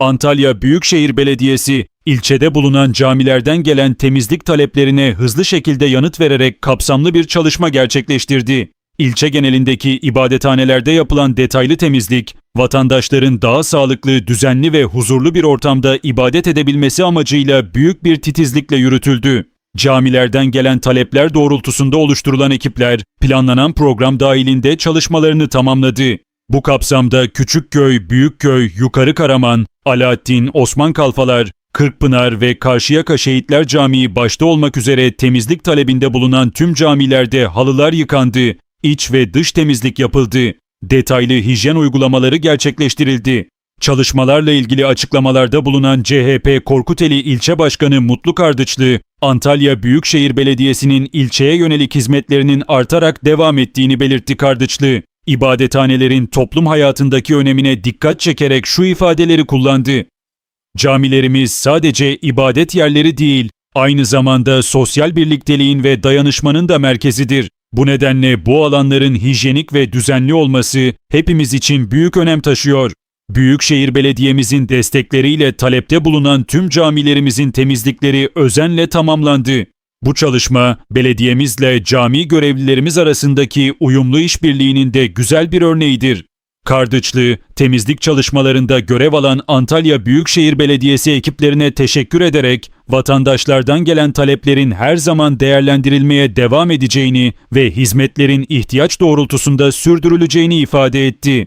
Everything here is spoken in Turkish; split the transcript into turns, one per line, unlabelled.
Antalya Büyükşehir Belediyesi, ilçede bulunan camilerden gelen temizlik taleplerine hızlı şekilde yanıt vererek kapsamlı bir çalışma gerçekleştirdi. İlçe genelindeki ibadethanelerde yapılan detaylı temizlik, vatandaşların daha sağlıklı, düzenli ve huzurlu bir ortamda ibadet edebilmesi amacıyla büyük bir titizlikle yürütüldü. Camilerden gelen talepler doğrultusunda oluşturulan ekipler, planlanan program dahilinde çalışmalarını tamamladı. Bu kapsamda Küçükköy, Büyükköy, Yukarı Karaman, Alaaddin, Osman Kalfalar, Kırkpınar ve Karşıyaka Şehitler Camii başta olmak üzere temizlik talebinde bulunan tüm camilerde halılar yıkandı, iç ve dış temizlik yapıldı. Detaylı hijyen uygulamaları gerçekleştirildi. Çalışmalarla ilgili açıklamalarda bulunan CHP Korkuteli İlçe Başkanı Mutlu Kardıçlı, Antalya Büyükşehir Belediyesi'nin ilçeye yönelik hizmetlerinin artarak devam ettiğini belirtti Kardıçlı. İbadethanelerin toplum hayatındaki önemine dikkat çekerek şu ifadeleri kullandı. Camilerimiz sadece ibadet yerleri değil, aynı zamanda sosyal birlikteliğin ve dayanışmanın da merkezidir. Bu nedenle bu alanların hijyenik ve düzenli olması hepimiz için büyük önem taşıyor. Büyükşehir Belediye'mizin destekleriyle talepte bulunan tüm camilerimizin temizlikleri özenle tamamlandı. Bu çalışma belediyemizle cami görevlilerimiz arasındaki uyumlu işbirliğinin de güzel bir örneğidir. Kardıçlı, temizlik çalışmalarında görev alan Antalya Büyükşehir Belediyesi ekiplerine teşekkür ederek vatandaşlardan gelen taleplerin her zaman değerlendirilmeye devam edeceğini ve hizmetlerin ihtiyaç doğrultusunda sürdürüleceğini ifade etti.